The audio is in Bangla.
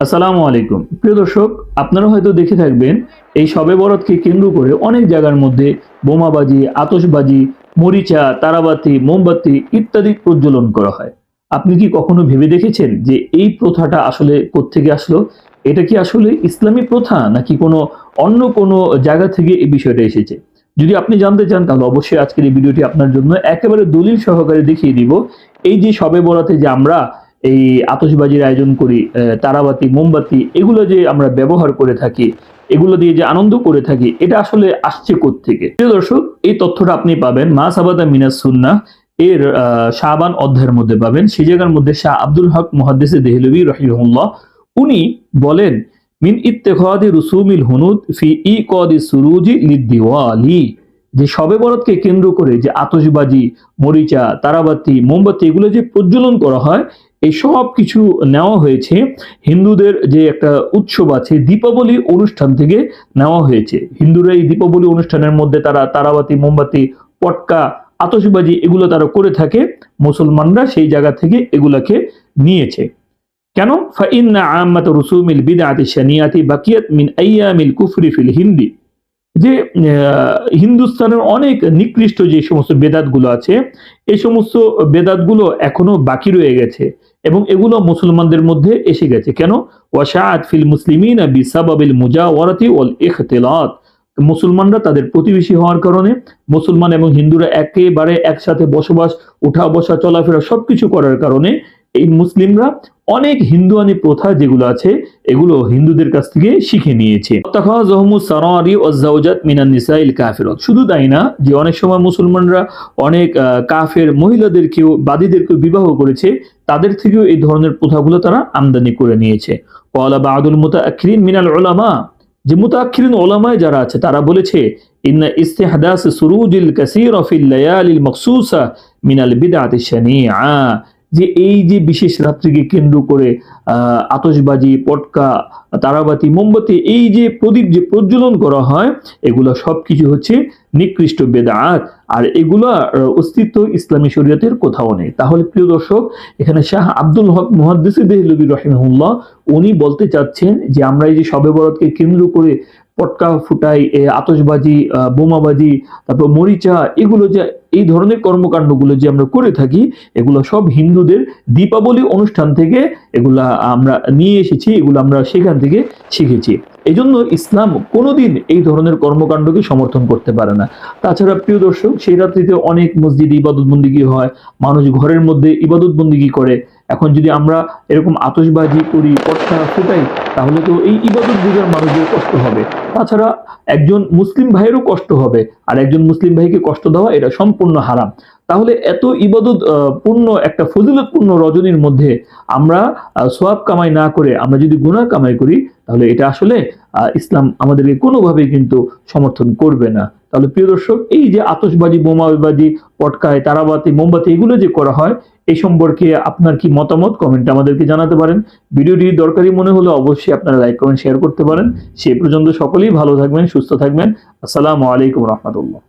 আসসালামু আলাইকুম। প্রিয় দর্শক, আপনারা হয়তো দেখে থাকবেন, এই শবে বরাতকে কেন্দ্র করে অনেক জায়গার মধ্যে বোমাবাজি, আতশবাজি, মরিচা, তারাবাতি, মোমবাতি ইত্যাদি প্রজ্বলন করা হয়। আপনি কি কখনো ভেবে দেখেছেন যে এই প্রথাটা আসলে কোত্থেকে আসলো? এটা কি আসলে ইসলামী প্রথা নাকি কোনো অন্য কোনো জায়গা থেকে এই বিষয়টা এসেছে? যদি আপনি জানতে চান, তাহলে অবশ্যই আজকের এই ভিডিওটি আপনার জন্য একেবারে দলিল সহকারে দেখিয়ে দিব। এই যে শবে বরাতে যে আমরা এই আতশবাজির আয়োজন করি তারাবাতি মোমবাতি এগুলো যে আমরা ব্যবহার করে থাকি এগুলো দিয়ে যে আনন্দ করে থাকি এটা আসলে আসছে থেকে প্রিয় দর্শক এই তথ্যটা আপনি পাবেন মা সাবাদা মিনাস সুন্না এর আহ, শাবান অধ্যায়ের মধ্যে পাবেন। সেই জায়গার মধ্যে শাহ আব্দুল হক মহাদ্দেসে দেহলবি রহিমুল্লাহ উনি বলেন মিন ইত্তেখাদি রুসুমিল হুনুদ ফি ই কদি সুরুজি লিদ্দিওয়ালি। যে শবে বরাতকে কেন্দ্র করে যে আতশবাজি মরিচা তারাবাতি মোমবাতি এগুলো যে প্রজ্বলন করা হয় এই সব কিছু নেওয়া হয়েছে। হিন্দুদের যে একটা উৎসব আছে, দীপাবলি অনুষ্ঠান থেকে নেওয়া হয়েছে। হিন্দুরা এই দীপাবলি অনুষ্ঠানের মধ্যে তারা তারাবাতি, মোমবাতি, পটকা আতসবাজি এগুলো তারা করে থাকে। মুসলমানরা সেই জায়গা থেকে এগুলাকে নিয়েছে। কেন? বাকিয়াত হিন্দি। যে হিন্দুস্তানের অনেক নিকৃষ্ট যে সমস্ত বেদাতগুলো আছে এই সমস্ত বেদাতগুলো এখনও বাকি রয়ে গেছে। এবং এগুলো মুসলমানদের মধ্যে এসে গেছে। কেন? ওয়াশাত ফিল মুসলিমিন বিসাবাবিল মুজাওয়ারাতি ওয়াল ইখতিলাত। মুসলমানরা তাদের প্রতিবেশী হওয়ার কারণে মুসলমান এবং হিন্দুরা একেবারে একসাথে বসবাস উঠা বসা চলাফেরা সবকিছু করার কারণে এই মুসলিমরা অনেক হিন্দুয়ানি প্রথা যেগুলো আছে, এগুলো হিন্দুদের কাছ থেকে শিখে নিয়েছে। শুধু তাই না, যে অনেক সময় মুসলমানরা অনেক কাফের মহিলাদেরকেও, বাদীদেরকেও বিবাহ করেছে, তাদের থেকেও এই ধরনের প্রথাগুলো তারা আমদানি করে নিয়েছে। কলা বাদুল মুতাআখিরিন মিনাল ওলামা যে মুতাআখিরিন ওলামায় যারা আছে, তারা বলেছে, ইন্না ইস্তিহদাস সুরুজিল কাসীরা ফিল লায়ালিল মাখসুসা মিনাল শানিআ। যে এই যে বিশেষ রাত্রিকে কেন্দ্র করে আহ, আতশবাজি পটকা তারাবাতি মোমবাতি এই যে প্রদীপ যে প্রজ্বলন করা হয় এগুলো সবকিছু হচ্ছে নিকৃষ্ট বেদাত। আর এগুলা অস্তিত্ব ইসলামী শরীয়তের কোথাও নেই। তাহলে প্রিয় দর্শক এখানে শাহ আব্দুল হক মুহাদ্দিসি দেহলবি রহিমাহুল্লাহ উনি বলতে চাচ্ছেন যে আমরা এই যে শবে বরাতকে কেন্দ্র করে পটকা ফুটাই, এ, আতশবাজি বোমাবাজি, তারপর মরিচা, এগুলো যে, এই ধরনের কর্মকাণ্ডগুলো যে আমরা করে থাকি, এগুলো সব হিন্দুদের দীপাবলি অনুষ্ঠান থেকে এগুলা আমরা নিয়ে এসেছি, এগুলো আমরা সেখান থেকে শিখেছি। এই জন্য ইসলাম কোনোদিন এই ধরনের কর্মকাণ্ডকে সমর্থন করতে পারে না। তাছাড়া প্রিয় দর্শক, সেই রাত্রিতে অনেক মসজিদে ইবাদত বন্দিগি হয়, মানুষ ঘরের মধ্যে ইবাদত বন্দিগি করে। এখন যদি আমরা এরকম আতসবাজি করি পটকা ফুটাই তাহলে তো এই ইবাদত বুঝার মানুষদের কষ্ট হবে। তাছাড়া একজন মুসলিম ভাইয়েরও কষ্ট হবে, আর একজন মুসলিম ভাইকে কষ্ট দেওয়া এটা সম্পূর্ণ হারাম। তাহলে এত ইবাদত পূর্ণ, একটা ফজিলতপূর্ণ রজনীর মধ্যে আমরা সোয়াব কামাই না করে আমরা যদি গুনাহ কামাই করি, তাহলে এটা আসলে ইসলাম আমাদেরকে কোনোভাবেই কিন্তু সমর্থন করবে না। তাহলে প্রিয় দর্শক, এই যে আতসবাজি বোমাবাজি পটকায় তারাবাতি, মোমবাতি, এগুলো যে করা হয় এই সম্পর্কে আপনার কি মতামত? কমেন্টে আমাদেরকে জানাতে পারেন। ভিডিওটি দরকারি মনে হলে অবশ্যই আপনারা লাইক, কমেন্ট শেয়ার করতে পারেন। সেই পর্যন্ত সকলেই ভালো থাকবেন, সুস্থ থাকবেন। আসসালামু আলাইকুম রহমতুল্লাহ।